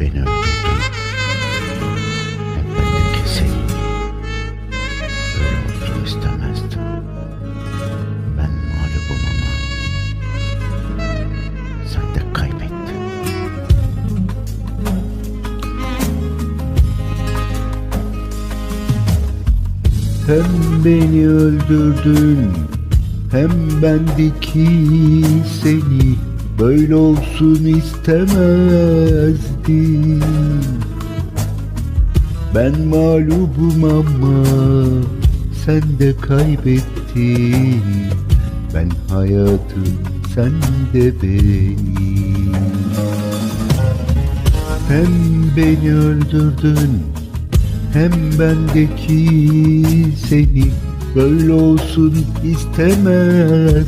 beni öldürdün. Hep. Ben de kaybettin. Hem beni öldürdün hem bendeki seni böyle olsun istemezdim. Ben mağlubum ama sen de kaybettin. Ben hayatım sen de benim. Hem beni öldürdün hem bendeki seni böyle olsun istemezdim.